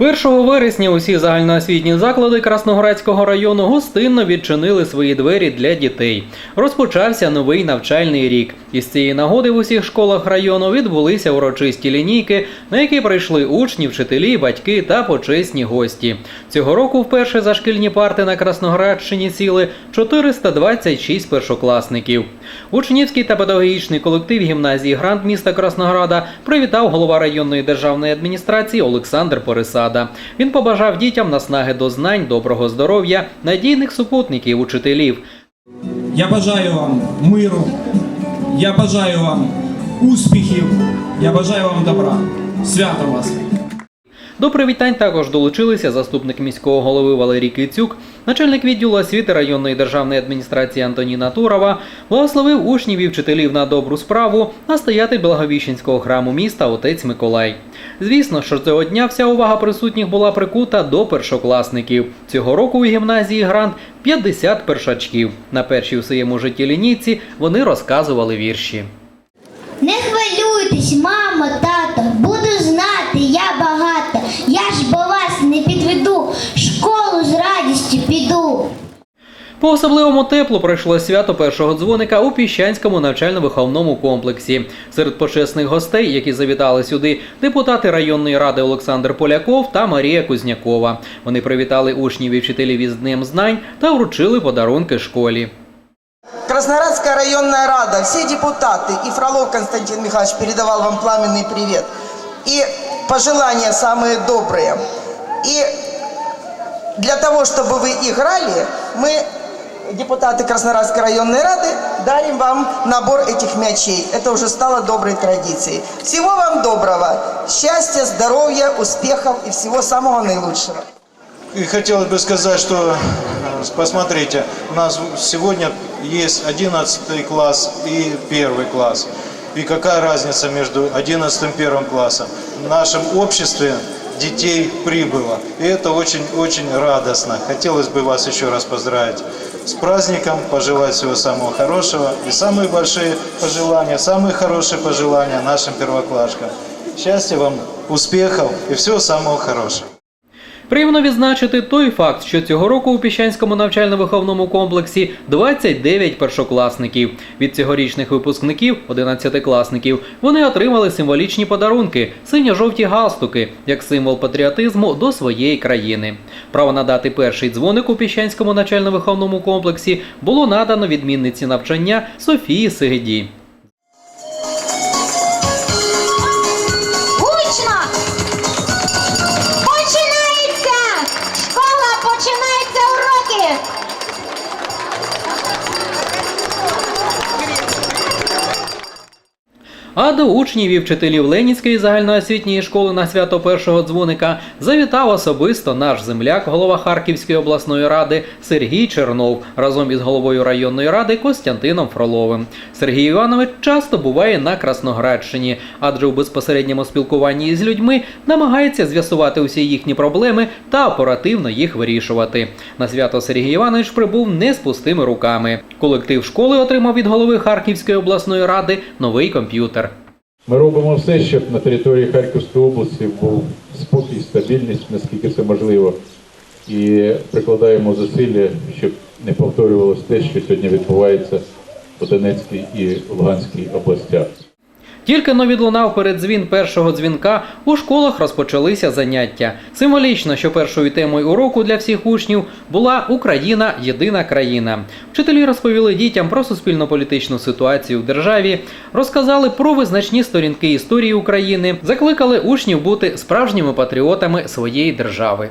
1 вересня усі загальноосвітні заклади Красноградського району гостинно відчинили свої двері для дітей. Розпочався новий навчальний рік. Із цієї нагоди в усіх школах району відбулися урочисті лінійки, на які прийшли учні, вчителі, батьки та почесні гості. Цього року вперше за шкільні парти на Красноградщині сіли 426 першокласників. Учнівський та педагогічний колектив гімназії Грант міста Краснограда привітав голова районної державної адміністрації Олександр Порисада. Він побажав дітям наснаги до знань, доброго здоров'я, надійних супутників, учителів. Я бажаю вам миру, я бажаю вам успіхів, я бажаю вам добра. Свято вас! До привітань також долучилися заступник міського голови Валерій Кицюк, начальник відділу освіти районної державної адміністрації Антоніна Турова, благословив учнів і вчителів на добру справу, настоятель Благовіщенського храму міста отець Миколай. Звісно, що цього дня вся увага присутніх була прикута до першокласників. Цього року у гімназії Грант 50 першачків. На першій у своєму житті лінійці вони розказували вірші. Не хвилюйтесь, мамо, тато, буду знати я багато. Я ж бо вас не підведу, в школу з радістю піду. По особливому теплу пройшло свято першого дзвоника у Піщанському навчально-виховному комплексі. Серед почесних гостей, які завітали сюди, депутати районної ради Олександр Поляков та Марія Кузнякова. Вони привітали учнів і вчителів із Днем знань та вручили подарунки школі. Краснодарская районная рада, все депутаты и Фролов Константин Михайлович передавал вам пламенный привет. И пожелания самые добрые. И для того, чтобы вы играли, мы, депутаты Краснодарской районной рады, дарим вам набор этих мячей. Это уже стало доброй традицией. Всего вам доброго. Счастья, здоровья, успехов и всего самого наилучшего. И хотелось бы сказать, что, э, посмотрите, у нас сегодня есть 11 класс и 1 класс. И какая разница между 11 и 1 классом? В нашем обществе детей прибыло. И это очень-очень радостно. Хотелось бы вас еще раз поздравить с праздником, пожелать всего самого хорошего. И самые большие пожелания, самые хорошие пожелания нашим первоклашкам. Счастья вам, успехов и всего самого хорошего. Приємно відзначити той факт, що цього року у Піщанському навчально-виховному комплексі 29 першокласників. Від цьогорічних випускників, 11-класників, вони отримали символічні подарунки синьо-жовті галстуки як символ патріотизму до своєї країни. Право надати перший дзвоник у Піщанському навчально-виховному комплексі було надано відмінниці навчання Софії Сигеді. А до учнів і вчителів Ленінської загальноосвітньої школи на свято першого дзвоника завітав особисто наш земляк, голова Харківської обласної ради Сергій Чернов разом із головою районної ради Костянтином Фроловим. Сергій Іванович часто буває на Красноградщині, адже у безпосередньому спілкуванні із людьми намагається з'ясувати усі їхні проблеми та оперативно їх вирішувати. На свято Сергій Іванович прибув не з пустими руками. Колектив школи отримав від голови Харківської обласної ради новий комп'ютер. Ми робимо все, щоб на території Харківської області був спокій, стабільність, наскільки це можливо, і прикладаємо зусилля, щоб не повторювалося те, що сьогодні відбувається у Донецькій і Луганській областях. Тільки но відлунав передзвін першого дзвінка, у школах розпочалися заняття. Символічно, що першою темою уроку для всіх учнів була Україна єдина країна. Вчителі розповіли дітям про суспільно-політичну ситуацію в державі, розказали про визначні сторінки історії України, закликали учнів бути справжніми патріотами своєї держави.